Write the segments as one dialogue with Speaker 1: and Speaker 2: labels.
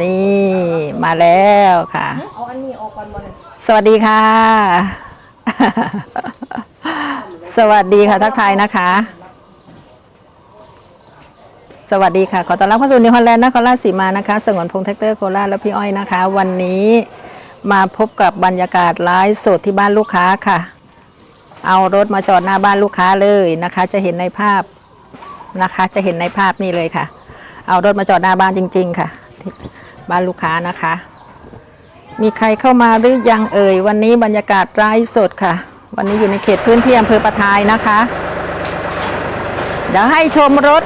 Speaker 1: นี่มาแล้วค่ะ
Speaker 2: เอาอันนี้ออกก่อนบ่เนี่ย
Speaker 1: สวัสดีค่ะ สวัสดีค่ะ ทักทายนะคะ สวัสดีค่ะ ขอต้อนรับเข้าสู่นิวฮอลแลนด์นครราชสีมานะคะสงวนพงษ์แท็กเตอร์โคราชและพี่อ้อยนะคะ วันนี้มาพบกับบรรยากาศไลฟ์สดที่บ้านลูกค้าค่ะ เอารถมาจอดหน้าบ้านลูกค้าเลยนะคะ จะเห็นในภาพนะคะ จะเห็นในภาพนี่เลยค่ะ เอารถมาจอดหน้าบ้านจริง ๆ ค่ะที่ บ้านลูกค้านะคะ มีใครเข้ามาหรือยังเอ่ย วันนี้บรรยากาศไร้สดค่ะ วันนี้อยู่ในเขตพื้นที่อำเภอประทายนะคะ เดี๋ยวให้ชมรถ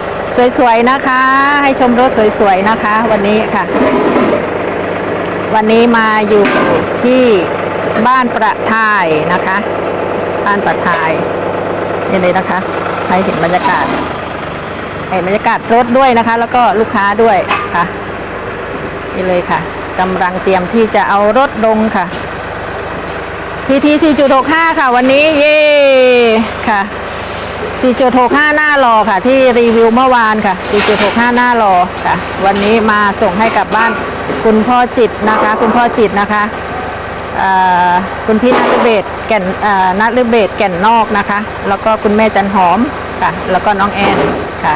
Speaker 1: สวยๆนะคะ ให้ชมรถสวยๆนะคะ วันนี้ค่ะ วันนี้มาอยู่ที่บ้านประทายนะคะ บ้านประทายนี่เลยนะคะ ให้เห็นบรรยากาศเห็นบรรยากาศรถด้วยนะคะ แล้วก็ลูกค้าด้วยค่ะ นี่เลยค่ะกำลังเตรียมที่จะเอารถลงค่ะ PT 4.65 ค่ะ วันนี้เย่ค่ะ 4.65 หน้ารอค่ะ ที่รีวิวเมื่อวานค่ะ 4.65 หน้ารอค่ะ วันนี้มาส่งให้กับบ้านคุณพ่อจิตนะคะ คุณพ่อจิตนะคะคุณพี่นัทเบศแก่นเอ่อนัทเบศแก่นนอกนะคะ แล้วก็คุณแม่จันหอมค่ะ แล้วก็น้องแอนค่ะ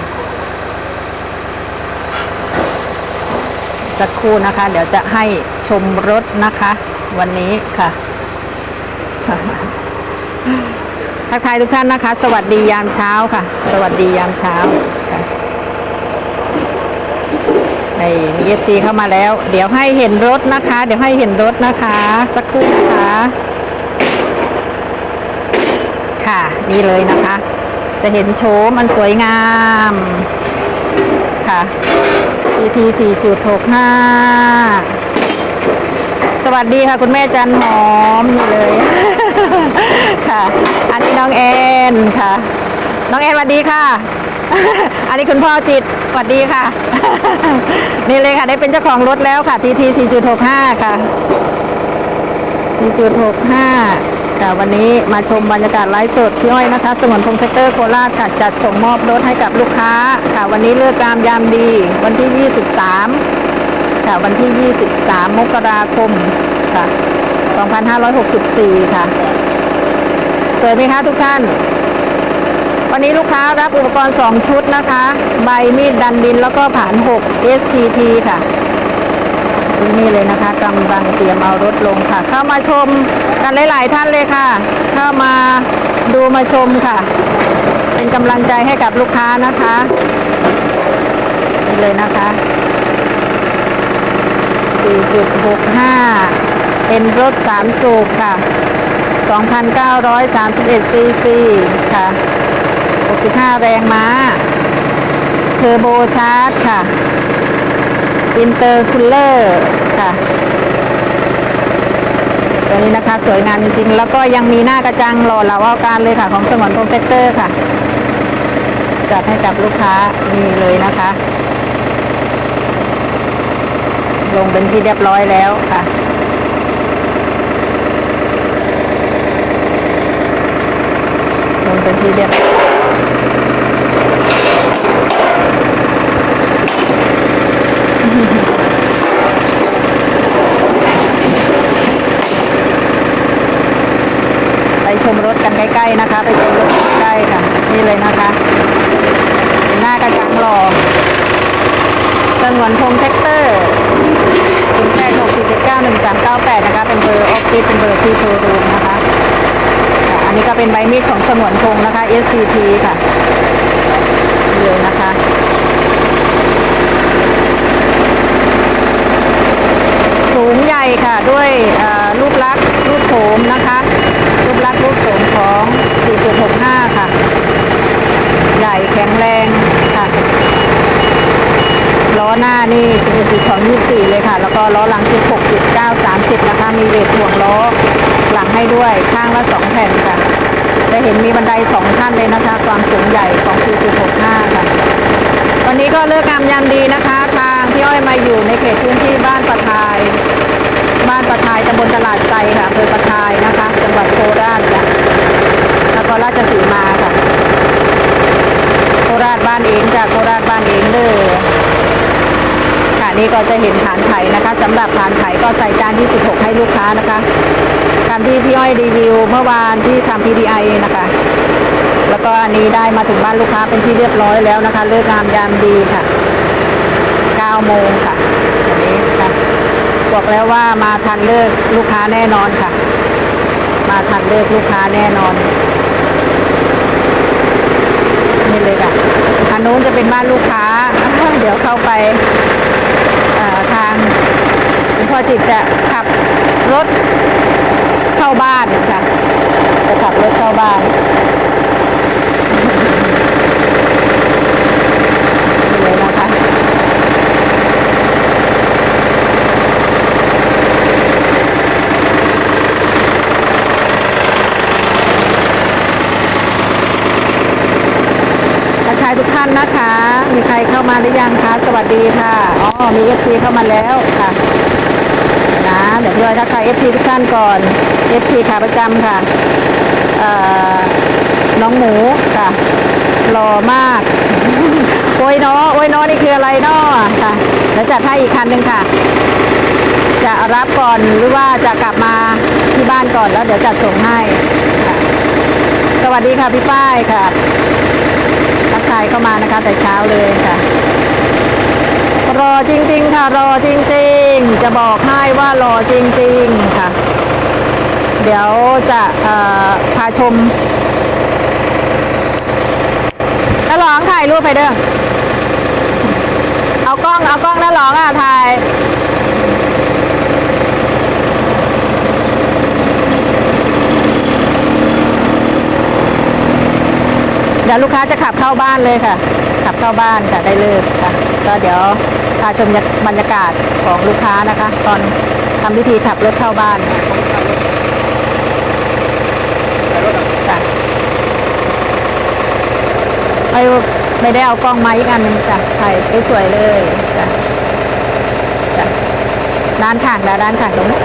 Speaker 1: สักครู่นะคะ เดี๋ยวจะให้ชมรถนะคะ วันนี้ค่ะ ทักทายทุกท่านนะคะ สวัสดียามเช้าค่ะ สวัสดียามเช้าค่ะในมีเอฟซีเข้ามาแล้ว เดี๋ยวให้เห็นรถนะคะ เดี๋ยวให้เห็นรถนะคะ สักครู่นะคะ ค่ะนี่เลยนะคะ จะเห็นโฉมอันสวยงามค่ะ PT 4.65 สวัสดีค่ะ คุณแม่จันหอมนี่เลย ค่ะ อันนี้น้องแอนค่ะ น้องแอนสวัสดีค่ะ อันนี้คุณพ่อจิตสวัสดีค่ะ นี่เลยค่ะ ได้เป็นเจ้าของรถแล้วค่ะ TT 4.65 ค่ะ 4.65 ค่ะวันนี้มาชมบรรยากาศไลฟ์สดพี่อ้อยนะคะสงวนพงษ์แท็กเตอร์โคราชค่ะจัดส่งมอบรถให้กับลูกค้าค่ะวันนี้เลือกงามยามดี วันที่ 23 ค่ะวันที่ 23 มกราคมค่ะ 2564 ค่ะ สวยไหมคะทุกท่าน วันนี้ลูกค้ารับอุปกรณ์ 2 ชุดนะคะ ใบมีดดันดินแล้วก็ผ่าน 6 SPT ค่ะ นี่เลยนะคะกำลังเตรียมเอารถลงค่ะ เข้ามาชมกันหลาย ๆ ท่านเลยค่ะ เข้ามาดูมาชมค่ะ เป็นกำลังใจให้กับลูกค้านะคะนี่เลยนะคะ 4.65 เป็นรถ 3 สูบค่ะ 2,931ซีซีค่ะ 65 แรงม้า เทอร์โบชาร์จค่ะ อินเตอร์คูลเลอร์ค่ะตัวนี้นะคะสวยงามจริงๆ แล้วก็ยังมีหน้ากระจังหล่อเหลาเอาการเลยค่ะ ของสมอนโปรเฟกเตอร์ค่ะจัดให้กับลูกค้านี่เลยนะคะ ลงเป็นที่เรียบร้อยแล้วค่ะลงเป็นที่เรียบร้อยไปชมรถกัน ใกล้ๆนะคะ ไปชมรถใกล้ๆค่ะ นี่เลยนะคะ หน้ากระจังหล่อสงวนพงแท็กเตอร์ถึงแปดหกสี่เจ็ดเก้าหนึ่งสามเก้าแปดนะคะ เป็นเบอร์ออฟฟิศเป็นเบอร์ที่โชว์รูมนะคะ อันนี้ก็เป็นใบมีดของสงวนพงนะคะ SPT ค่ะเลยนะคะสูงใหญ่ค่ะด้วยรูปลักษณ์ รูปโฉมนะคะ รูปลักษณ์รูปโฉมของ4.65 ค่ะ ใหญ่แข็งแรงค่ะ ล้อหน้านี่ 11.224 เลยค่ะ แล้วก็ล้อหลัง 16.9 30 นะคะ มีเวทถ่วงล้อหลังให้ด้วย ข้างละ 2 แผ่นค่ะ จะเห็นมีบันได 2 ขั้นเลยนะคะ ความสูงใหญ่ของ4.65 ค่ะ วันนี้ก็เลือกงามยามดีนะคะ ทางพี่อ้อยมาอยู่ในเขตพื้นที่บ้านปะทาย บ้านประทายตำบลตลาดไซค่ะอำเภอประทายนะคะ จังหวัดโคราชจ้ะนครราชสีมาค่ะ โคราชบ้านเองจากโคราชบ้านเองเด้อค่ะนี้ก็จะเห็นฐานไข่นะคะสำหรับฐานไข่ก็ใส่จานที่ 16 ให้ลูกค้านะคะตามที่พี่อ้อยรีวิวเมื่อวานที่ทำ PDI นะคะ แล้วก็อันนี้ได้มาถึงบ้านลูกค้าเป็นที่เรียบร้อยแล้วนะคะ เลิกงามยามดีค่ะ9โมงค่ะอันนี้ค่ บอกแล้วว่ามาทันเลิกลูกค้าแน่นอนค่ะ มาทันเลิกลูกค้าแน่นอนนี่เลยค่ะอันนู้นจะเป็นบ้านลูกค้า เดี๋ยวเข้าไปทางคุณพ่อจิตจะขับรถเข้าบ้านค่ะจะขับรถเข้าบ้านเลยนะคะ ท่านนะคะ มีใครเข้ามาหรือยังคะ สวัสดีค่ะ อ๋อ มี FC เข้ามาแล้วค่ะ นะ เดี๋ยวพี่อ้อยทักทาย FC ทุกท่านก่อน FC ขาประจำค่ะน้องหมูค่ะหล่อมาก โอ้ยนาะโอ้ยนาะนี่คืออะไรนาะค่ะเดี๋ยวจัดให้อีกคันหนึ่งค่ะ จะรับก่อนหรือว่าจะกลับมาที่บ้านก่อนแล้วเดี๋ยวจัดส่งให้ สวัสดีค่ะพี่ป้ายค่ะ ทักทายเข้ามานะคะ แต่เช้าเลยค่ะ รอจริง ๆ ค่ะ รอจริง ๆ จะบอกให้ว่ารอจริง ๆ ค่ะ เดี๋ยวจะพาชมแล้วร้องถ่ายรูปไปเด้อเอากล้องเอากล้องแล้วร้องอะถ่าย เดี๋ยวลูกค้าจะขับเข้าบ้านเลยค่ะ ขับเข้าบ้านค่ะได้เลิกค่ะก็เดี๋ยวพาชมบรรยากาศของลูกค้านะคะ ตอนทำพิธีขับรถเข้าบ้านค่ะไม่ไม่ได้เอากล้องมาอีกอันหนึงจ้ะถ่ายสวยเลยจ้ะจ้ะด้านข้างดาด้านข้างตรงนี้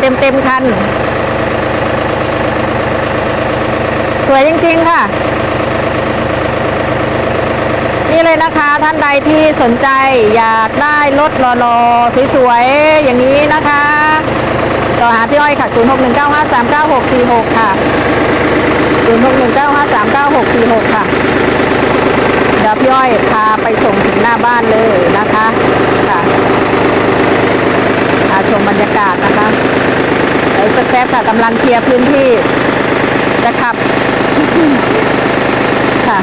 Speaker 1: เต็มเต็มคัน สวยจริง ๆ ค่ะ นี่เลยนะคะท่านใดที่สนใจอยากได้รถรอๆสวยๆ อย่างนี้นะคะต่อหาพี่อ้อยค่ะ 0619539646 ค่ะ 0619539646 ค่ะ เดี๋ยวพี่อ้อยพาไปส่งถึงหน้าบ้านเลยนะคะค่ะพาชมบรรยากาศนะคะเดี๋ยวสักแป๊บค่ะกำลังเคลียร์พื้นที่จะขับ ค่ะ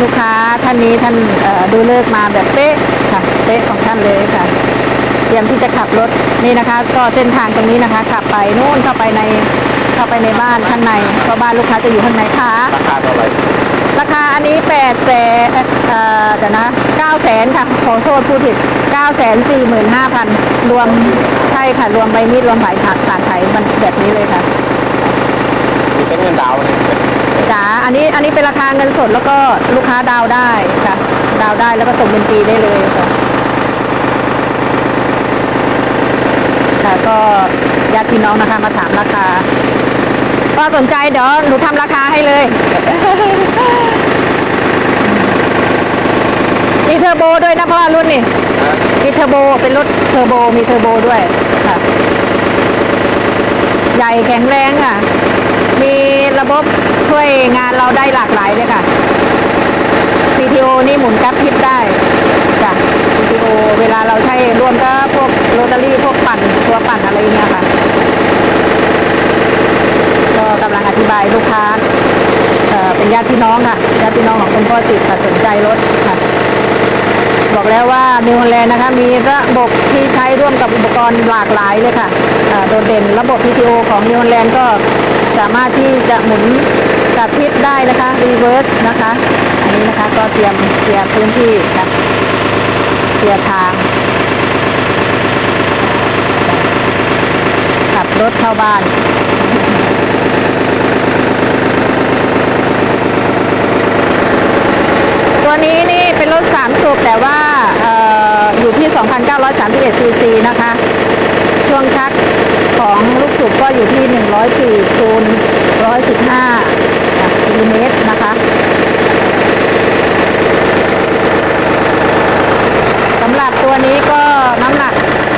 Speaker 1: ลูกค้าท่านนี้ท่านเอ่อดูเลิกษ์มาแบบเป๊ะค่ะ เป๊ะของท่านเลยค่ะ เตรียมที่จะขับรถนี่นะคะ ก็เส้นทางตรงนี้นะคะขับไปนู่นเข้าไปในเข้าไปในบ้านข้างในเพราะบ้านลูกค้าจะอยู่ข้างในค่ะ
Speaker 2: ราคาเท่าไหร่
Speaker 1: ราคาอันนี้8แสนเอ่อเดี๋ยวนะ9แสนค่ะ ขอโทษพูดผิด9แสน45,000 รวมใช่ค่ะ รวมใบมีดรวมหมายขาดขาดไถมันแบบนี้เลยค่ะ
Speaker 2: มี เป็นเงินดาวน์เนี่ย
Speaker 1: จ๋าอันนี้อันนี้เป็นราคาเงินสดแล้วก็ลูกค้าดาวน์ได้ค่ะ ดาวน์ได้แล้วก็ส่งเป็นปีได้เลยค่ะค่ะก็ญาติพี่น้องนะคะมาถามราคาก็สนใจเดี๋ยวหนูทำราคาให้เลยมีเทอร์โบด้วยนะเพราะว่ารุ่นนี่มีเทอร์โบเป็นรถเทอร์โบมีเทอร์โบด้วยค่ะ ใหญ่แข็งแรงค่ะ มีระบบช่วยงานเราได้หลากหลายเลยค่ะ PTO นี่หมุนกราฟทิศได้จ้ะ PTO เวลาเราใช้รวมก็พวกโรตารี่พวกปั่นตัวปั่นอะไรเงี้ยค่ะ ก็กำลังอธิบายลูกค้าเเป็นญาติพี่น้องค่ะญาติพี่น้องของคุณพ่อจิตค่ะสนใจรถค่ะบอกแล้วว่านิวฮอลแลนด์นะคะมีระบบที่ใช้ร่วมกับอุปกรณ์หลากหลายเลยค่ะโดดเด่นระบบ PTO ของนิวฮอลแลนด์ก็ สามารถที่จะหมุนกับทิศได้นะคะรีเวิร์สนะคะ อันนี้นะคะก็เตรียมเคลียร์พื้นที่นะเคลียร์ทางขับรถเข้าบ้านตัวนี้นี่เป็นรถ3สูบแต่ว่าอออยู่ที่ 2,931ซีซีนะคะ ช่วงชัก 115กิโลเมตรนะคะสำหรับตัวนี้ก็น้ำหนัก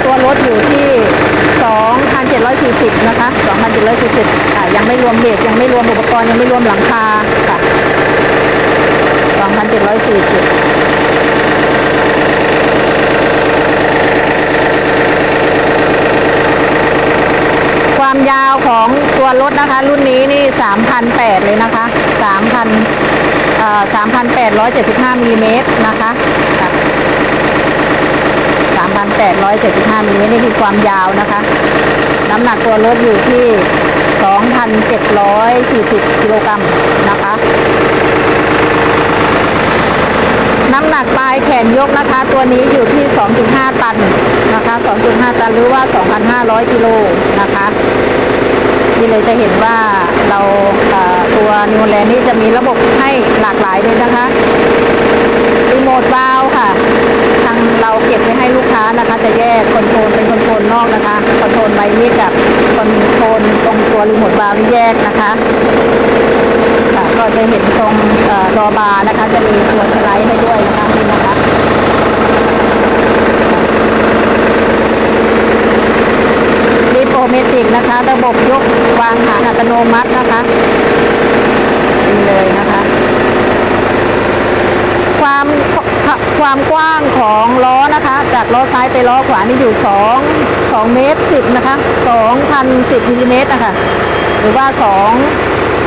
Speaker 1: ตัวรถอยู่ที่ 2,740 นะคะ2,740ค่ะยังไม่รวมเบรกยังไม่รวมอุปกรณ์ ยังไม่รวมหลังคาค่ะ 2,740ความยาวของ ตัวรถนะคะ รุ่นนี้นี่ 3,800 เลยนะคะ 3,000เอ่อ3,875มิลลิเมตรนะคะ3,875มิลลิเมตรนี่คือความยาวนะคะ น้ำหนักตัวรถอยู่ที่ 2,740 กิโลกรัมนะคะ น้ำหนักปลายแขนยกนะคะ ตัวนี้อยู่ที่ 2.5 ตันนะคะ 2.5 ตันหรือว่า 2,500 กิโลนะคะ นี่เลยจะเห็นว่าเราตัวนิวแลนด์นี่จะมีระบบให้หลากหลายเลยนะคะรีโมทวาล์ค่ะ ทางเราเก็บไว้ให้ลูกค้านะคะ จะแยกคอนโทรลเป็นคอนโทรลนอกนะคะคอนโทรลใบมีดกับคอนโทรลตรงตัวรีโมทวาล์วนี่แยกนะคะก็จะเห็นตรงเออรอบาร์นะคะ จะมีตัวสไลด์ให้ด้วยนะคะนี่นะคะ โปรเมติกนะคะ ระบบยกวางหางอัตโนมัตินะคะนี่เลยนะคะ ความความกว้างของล้อนะคะ จากล้อซ้ายไปล้อขวานี่อยู่ 2 2 เมตร 10 นะคะ2,010มิลลิเมตรนะคะหรือว่า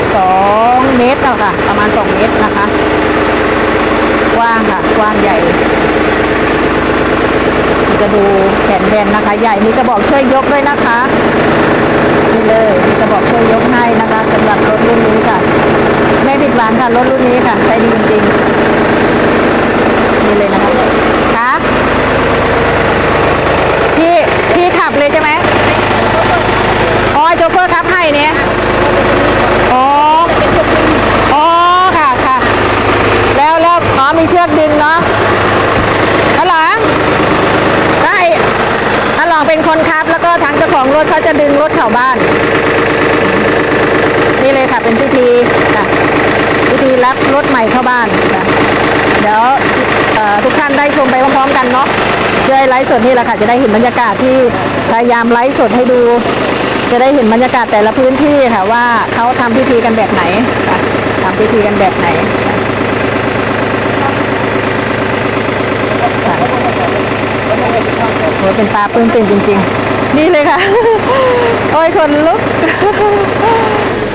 Speaker 1: 2 2 เมตรอะค่ะประมาณ 2 เมตรนะคะ กว้างค่ะ กว้างใหญ่ จะดูแขนแบนนะคะ ใหญ่มีกระบอกช่วยยกด้วยนะคะนี่เลยมีกระบอกช่วยยกให้นะคะสำหรับรถรุ่นนี้ค่ะไม่ผิดหวังค่ะรถรุ่นนี้ค่ะใช้ดีจริงๆนี่เลยนะคะคะพี่พี่ขับเลยใช่ไหมอ๋อโชเฟอร์ขับให้เนี่ยอ๋ออ๋อค่ะค่ะแล้วแล้วอ๋อมีเชือกดึงเนาะแล้วหลังได้ถ้าลองเป็นคนขับ แล้วก็ทางเจ้าของ รถเขาจะดึงรถเข้าบ้าน นี่เลยค่ะเป็นพิธีค่ะพิธีรับรถใหม่เข้าบ้านค่ะเดี๋ยวทุกท่านได้ชมไปพร้อมๆกันเนาะด้วยไลฟ์สดนี่แหละค่ะจะได้เห็นบรรยากาศที่พยายามไลฟ์สดให้ดู จะได้เห็นบรรยากาศแต่ละพื้นที่ค่ะว่าเขาทำพิธีกันแบบไหนค่ะทำพิธีกันแบบไหนค่ะค่ะ โอ้เป็นตาปลื้มปิ่มจริง ๆ นี่เลยค่ะ โอ้ยคนลุก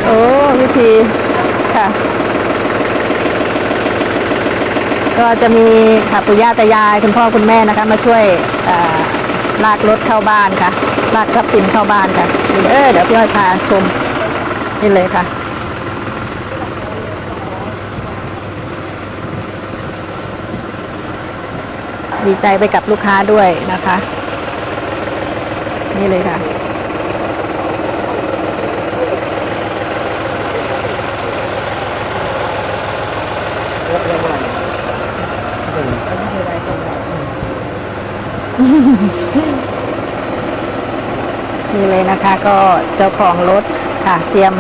Speaker 1: โอ้วิธีค่ะ ก็จะมีค่ะปู่ย่าตายายคุณพ่อคุณแม่นะคะ มาช่วยลากรถเข้าบ้านค่ะ ลากทรัพย์สินเข้าบ้านค่ะ เออเดี๋ยวพี่อ้อยพาชมนี่เลยค่ะ ดีใจไปกับลูกค้าด้วยนะคะ นี่เลยค่ะ นี่เลยนะคะก็เจ้าของรถค่ะ เตรียม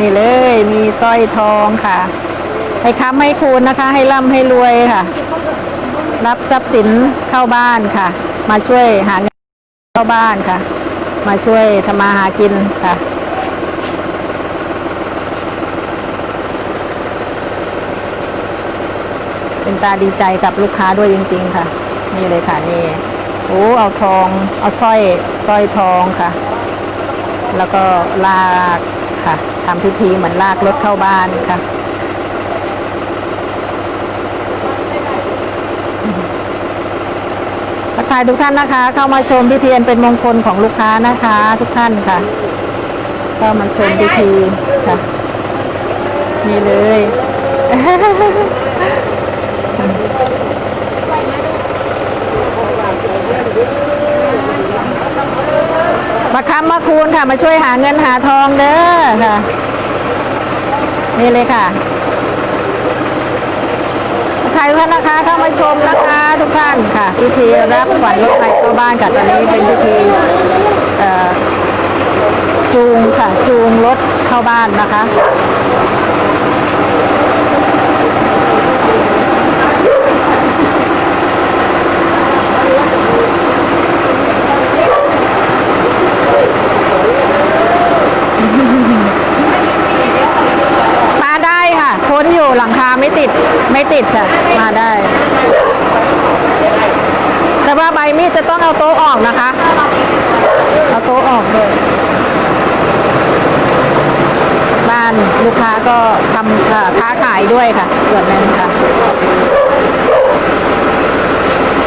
Speaker 1: นี่เลยมีสร้อยทองค่ะ ให้ค้ำให้คูณนะคะ ให้ร่ำให้รวยค่ะ รับทรัพย์สินเข้าบ้านค่ะ มาช่วยหาเงินเข้าบ้านค่ะ มาช่วยทำมาหากินค่ะเป็นตาดีใจกับลูกค้าด้วยจริง ๆ ค่ะ นี่เลยค่ะนี่โอ้เอาทองเอาสร้อยสร้อยทองค่ะ แล้วก็ลากค่ะทำพิธีเหมือนลากรถเข้าบ้านค่ะ กทายทุกท่านนะคะ เข้ามาชมพิธีเป็นมงคลของลูกค้านะคะ ทุกท่านค่ะ เข้ามาชมพิธีค่ะ นี่เลยมาค้ำมาคูณค่ะ มาช่วยหาเงินหาทองเด้อค่ะ นี่เลยค่ะ ไทยท่านนะคะเข้ามาชมนะคะทุกท่านค่ะพิธีรับขวัญรถไฟเข้าบ้านค่ะตอนนี้เป็นพิธีจูงค่ะจูงรถเข้าบ้านนะคะ ไม่ติดไม่ติดค่ะ มาได้ แต่ว่าใบมีดจะต้องเอาโต๊ะออกนะคะ เอาโต๊ะออกเลยบ้านลูกค้าก็ทำค้าขายด้วยค่ะ ส่วนนั้นค่ะ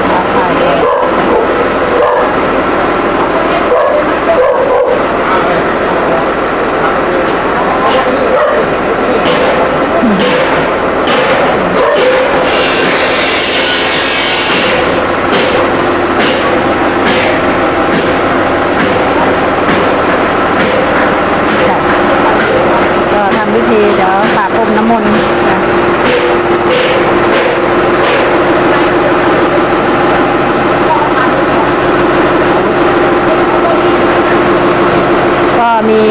Speaker 1: ค้าขายด้วย ค่ะ ก็ทเดี๋ยวปะพรมน้ำมนต์ค่ะก็มี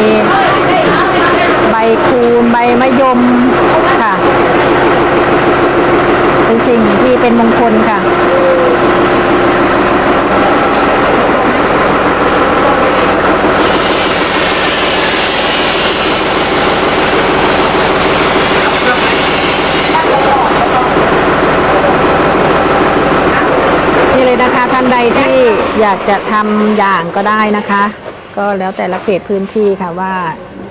Speaker 1: ใบคูณใบมะยมค่ะ เป็นสิ่งที่เป็นมงคลค่ะ นี่เลยนะคะท่านใดที่ อยากจะทำอย่างก็ได้นะคะ ก็แล้วแต่ละเขตพื้นที่ค่ะว่า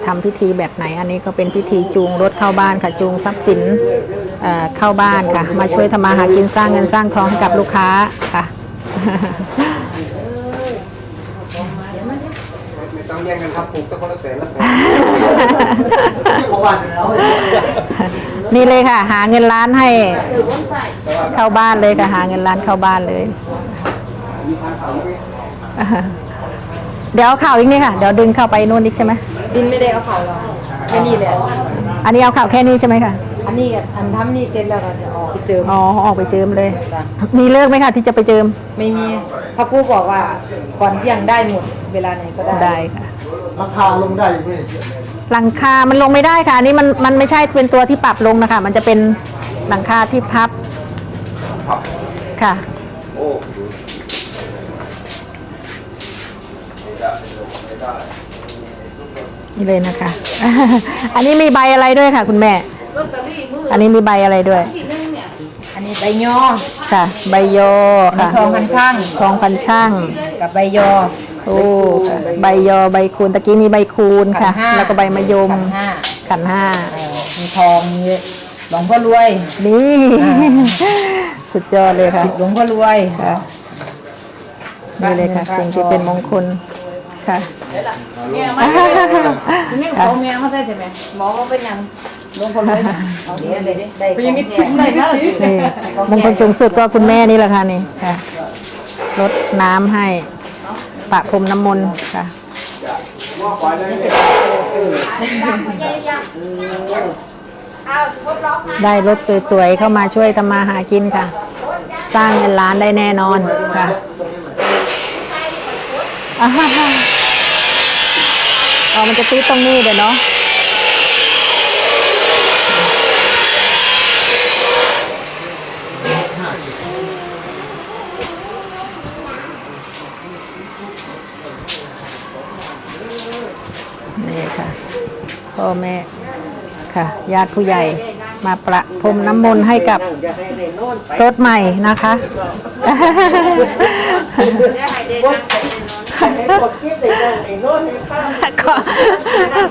Speaker 1: ทำพิธีแบบไหนอันนี้ก็เป็นพิธีจูงรถเข้าบ้านค่ะจูงทรัพย์สินเอ่อเข้าบ้านค่ะ มาช่วยทำมาหากินสร้างเงินสร้างทองให้กับลูกค้าค่ะ
Speaker 2: ไม่ต้องแย่งกันครับปลูกตะคนละแสนละแสน
Speaker 3: เขาบ้านอยู่แล้ว
Speaker 1: นี่เลยค่ะ หาเงินล้านให้เข้าบ้านเลยค่ะหาเงินล้านเข้าบ้านเลย เดี๋ยวเอาข่าวอีกนี่ค่ะ เดี๋ยวดึงเข้าไปนู่นอีกใช่ไหม
Speaker 4: ดินไม่ได้เอาเข่าหรอกแค่นี้แหละ
Speaker 1: อันนี้เอาข่าวแค่นี้ใช่ไหมคะ
Speaker 4: อันนี้ก็อันทำนี่เสร็จแล้วก็จะออกไปเจิม
Speaker 1: อ๋อออกไปเจิมเลย
Speaker 4: จ้ะ
Speaker 1: มีเลิกไหมคะที่จะไปเจิม
Speaker 4: ไม่มีพระครูบอกว่าก่อนเที่ยงได้หมดเวลาไหนก็ได้
Speaker 1: ได้ค่ะ
Speaker 3: ราคาลงได้อยู่ไหม
Speaker 1: หลังคา มันลงไม่ได้ค่ะ อันนี้มัน มันไม่ใช่เป็นตัวที่ปรับลงนะคะ มันจะเป็นหลังคาที่พับ ค่ะ นี่เลยนะคะ อันนี้มีใบอะไรด้วยค่ะ คุณแม่ อันนี้มีใบอะไรด้วย
Speaker 4: อันนี้ใบยอ
Speaker 1: ค่ะ ใบโย
Speaker 4: อันนี้
Speaker 1: ค่ะ
Speaker 4: ทองพันช่าง
Speaker 1: ทองพันช่าง
Speaker 4: กับใบยอ
Speaker 1: โอ้ค่ะใบยอใบคูณตะกี้มีใบคูณค่ะ
Speaker 4: ขันห้า
Speaker 1: แล้วก็ใบมะยม
Speaker 4: ขันห้า
Speaker 1: ขันห้า
Speaker 4: เอ่อมีทองมีหลวงพ่อรวย
Speaker 1: นี่ สุดยอดเลยค่ะ
Speaker 4: หลวงพ่อรวย
Speaker 1: ค่ะนี่เลยค่ะ สิ่งที่เป็นมงคล ค่ะ
Speaker 4: นี่เขาเมียเขาได้ใช่ไหมหมอเขาเป็นยังหลวงพ่อรวยเอาเดี๋ยวได้ได้ได้ยังมีทุนได้นะ
Speaker 1: นี่มงคลสูงสุดก็คุณแม่นี่แหละค่ะนี่ค่ะรดน้ำให้ปะพรมน้ำมนต์ค่ะได้รถสวยๆเข้ามาช่วยทำมาหากินค่ะ สร้างเงินล้านได้แน่นอนค่ะ อ๋อมันจะตีดตรงนี้เดี๋ยวเนาะนี่ค่ะ พ่อแม่ค่ะ ญาติผู้ใหญ่มาประพรมน้ำมนต์ให้กับรถใหม่นะคะ ก็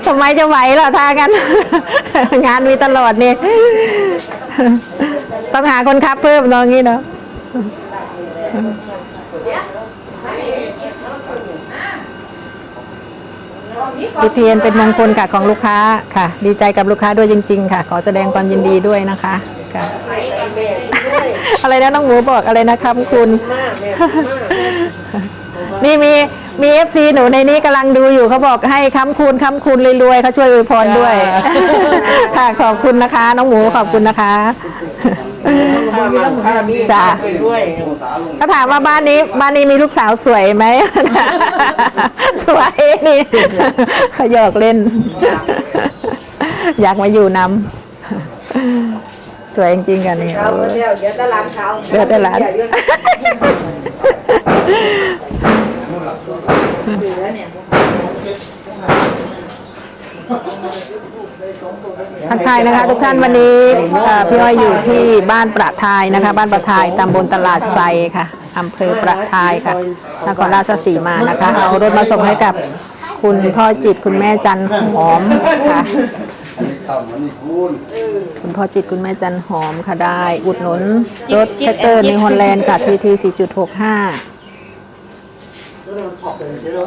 Speaker 1: ทำไมจะไหวล่ะทากัน งานมีตลอดนี่ ต้องหาคนขับเพิ่มตรงนี้เนาะพิเทียนเป็นมงคลค่ะของลูกค้าค่ะ ดีใจกับลูกค้าด้วยจริง ๆ ค่ะ ขอแสดงความยินดีด้วยนะคะค่ะอะไรนะน้องหมูบอกอะไรนะครับคุณ นี่มีมีเอฟซีหนูในนี้กำลังดูอยู่เขาบอกให้ค้ำคูณค้ำคูณรวยๆเขาช่วยอวยพรด้วย ค่ะขอบคุณนะคะ น้องหมูขอบคุณนะคะ จ้าถ้าถามว่าบ้านนี้บ้านนี้มีลูกสาวสวยไหม สวยนี่เขาหยอกเล่น อยากมาอยู่นำสวยจริงๆกันนี่
Speaker 4: เอาเดี๋ยวเดี๋ยวตลาดเขา
Speaker 1: เดี๋ยวแต่หลาน
Speaker 4: เหลือเนี่ย
Speaker 1: ทักทายนะคะทุกท่านวันนี้เอ่อพี่อ้อยอยู่ที่บ้านประทายนะคะ บ้านประทายตำบลตลาดไซค่ะอำเภอประทายค่ะนครราชสีมานะคะ เอารถมาส่งให้กับคุณพ่อจิตคุณแม่จันหอมค่ะ
Speaker 2: ต่ำมันนี่คูณ
Speaker 1: คุณพ่อจิตคุณแม่จันหอมค่ะได้ อุดหนุนรถแท็กเตอร์ในฮอลแลนด์ค่ะทีที4.65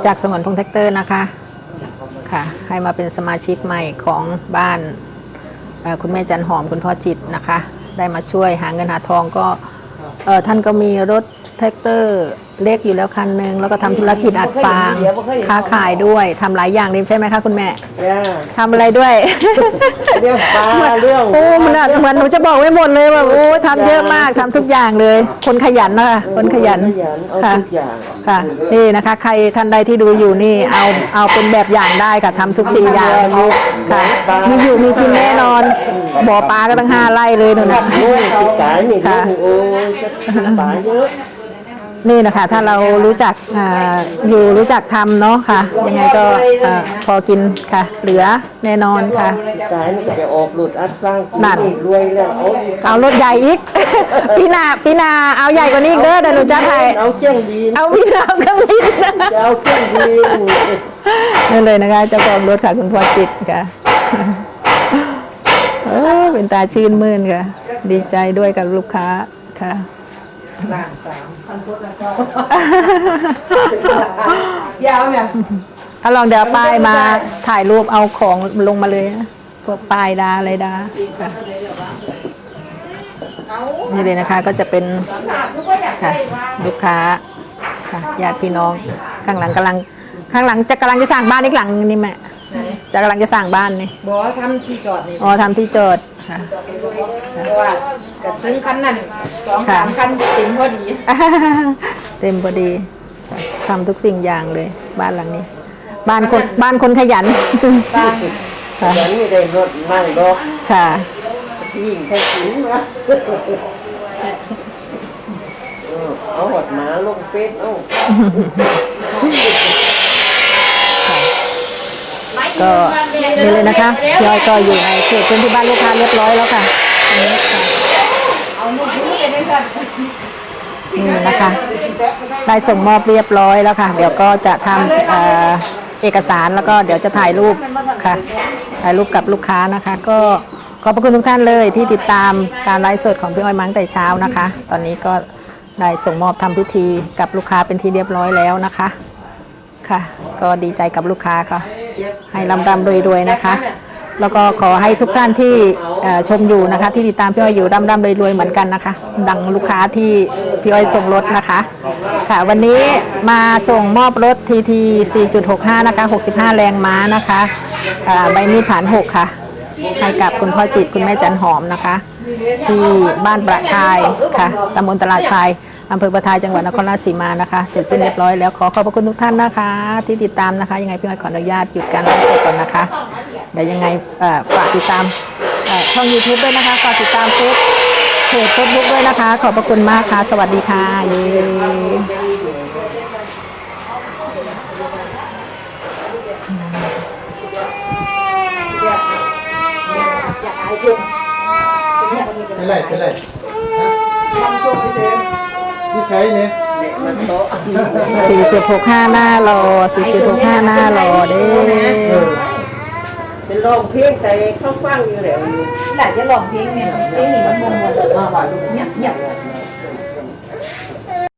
Speaker 1: จากสงวนพงแท็กเตอร์นะคะค่ะ ให้มาเป็นสมาชิกใหม่ของบ้านคุณแม่จันหอมคุณพ่อจิตนะคะ ได้มาช่วยหาเงินหาทองก็ท่านก็มีรถ แท็กเตอร์เล็กอยู่แล้วคันหนึ่งแล้วก็ทำธุรกิจอัดฟาง ค้าขายด้วยทำหลายอย่างเลยใช่ไหมคะคุณแม่
Speaker 5: จ้า
Speaker 1: ทำอะไรด้วย
Speaker 5: เรื่องปลาเรื่อง
Speaker 1: โอ้มันอะเหมือนหนูจะบอกไว้หมดเลยว่าโอ้ทำเยอะมากทำทุกอย่างเลย คนขยันนะคะคนขยัน
Speaker 5: ขยันเอา
Speaker 1: ค่ะ
Speaker 5: ทุกอย่าง
Speaker 1: ค่ะ นี่นะคะ ใครท่านใดที่ดูอยู่นี่เอาเอาเป็นแบบอย่างได้ค่ะทำทุกสิ่งอย่างค่ะมีอยู่มีกินแน่นอนบ่อปลาก็ตั้งห้าไร่เลยหนูนะ
Speaker 5: โอ้ยติดสายนี่
Speaker 1: ค่ะ
Speaker 5: ลูกโอ้ยจะติดสายเยอะ
Speaker 1: นี่นะคะ ถ้าเรารู้จักอ่าอยู่รู้จักทำเนาะค่ะ ยังไงก็อ่าพอกินค่ะ เหลือแน่นอนค่ะ
Speaker 5: ติดสายนี่ก็จะออกหลุดอัดสร้าง
Speaker 1: นั่น
Speaker 5: รวยแล้วเอาอีก
Speaker 1: เอารถใหญ่อีก พี่นาพี่นาเอาใหญ่กว่านี้อีกเด้อเดี๋ยวหนูจะให้
Speaker 5: เอาเจียงดีน
Speaker 1: เอาพี่นาเอาเครื่องบินนะ
Speaker 5: จะเอาเจียงดีน
Speaker 1: นั่นเลยนะคะเจ้าของรถค่ะคุณพ่อจิตค่ะเออเป็นตาชื่นมื่นค่ะ ดีใจด้วยกับลูกค้าค่ะ
Speaker 4: ยาวเนี่ย
Speaker 1: ถ้าลองเดี๋ยวป้ายมาถ่ายรูปเอาของลงมาเลยนะพวกป้ายดาอะไรดาค่ะนี่เลยนะคะก็จะเป็นค่ะลูกค้าค่ะญาติพี่น้องข้างหลังกำลัง ข้างหลังจะกำลังจะสร้างบ้านอีกหลังนี่แม่จะกำลังจะสร้างบ้านนี่
Speaker 4: บอกว่าทำที่จอดนี่
Speaker 1: อ๋อทำที่โจทย์ค่ะ
Speaker 4: เพราะว่า ก็ถึงคันนั้นสองสามคันเต็มพอดี
Speaker 1: เต็มพอดีค่ะทำทุกสิ่งอย่างเลย บ้านหลังนี้ บ้านคนบ้านคนขยัน
Speaker 4: บ้าน
Speaker 1: ค่ะ
Speaker 5: ฉันนี่ได้รถนั่งดอก
Speaker 1: ค่ะ
Speaker 5: วิ่งแค่ขิงนะเออเอาหดหมาลงเฟซเอา
Speaker 1: ก็นี่เลยนะคะพี่อ้อยก็อยู่ในเขตพื้นที่บ้านลูกค้าเรียบร้อยแล้วค่ะอันนี้ค่ะ
Speaker 4: เอาลูก นี่นะ
Speaker 1: คะได้ส่งมอบเรียบร้อยแล้วค่ะ เดี๋ยวก็จะทำเอเอกสารแล้วก็เดี๋ยวจะถ่ายรูปค่ะ ถ่ายรูปกับลูกค้านะคะ ก็ขอบพระคุณทุกท่านเลยที่ติดตามการไลฟ์สดของพี่อ้อยมั้งแต่เช้านะคะ ตอนนี้ก็ได้ส่งมอบทำพิธีกับลูกค้าเป็นที่เรียบร้อยแล้วนะคะ ค่ะ ก็ดีใจกับลูกค้าค่ะ ให้รำรำรวยๆนะคะ แล้วก็ขอให้ทุกท่านที่ชมอยู่นะคะ ที่ติดตามพี่อ้อยอยู่ร่ำรำรวยๆเหมือนกันนะคะ ดังลูกค้าที่พี่อ้อยส่งรถนะคะ ค่ะ วันนี้มาส่งมอบรถ TT 4.65 นะคะ 65 แรงม้านะคะใบมีดผ่าน6ค่ะให้กับคุณพ่อจิตคุณแม่จันหอมนะคะ ที่บ้านประทายค่ะตำบลตลาดทรายอำเภอประทายจังหวัดนครราชสีมานะคะ เสร็จสิ้นเรียบร้อยแล้วขอขอบพระคุณทุกท่านนะคะ ที่ติดตามนะคะ ยังไงพี่อ้อยขออนุญาตหยุดการไลฟ์สดก่อนนะคะ เดี๋ยวยังไงฝากติดตามช่อง YouTube ด้วยนะคะฝากติดตามเฟซเพจเฟซบุ๊กด้วยนะคะ ขอบพระคุณมากค่ะ สวัสดีค่ะเย้
Speaker 3: เป็นไรเป็นไร
Speaker 4: ทำโชว์เฉย
Speaker 3: นี่ใช้เนี่ย
Speaker 1: สี่สิบหกห้าหน้ารอสี่สิบหกห้าหน้ารอเด้
Speaker 5: เป็นร้องเพลงแต่เขาฟังอยู่แล้วอยู่
Speaker 4: หลานจะลองเพลงเนี่ยเพลงนี้มันมวนมวน
Speaker 3: ห้าบาทลูก
Speaker 4: เงียบเงียบ
Speaker 5: เ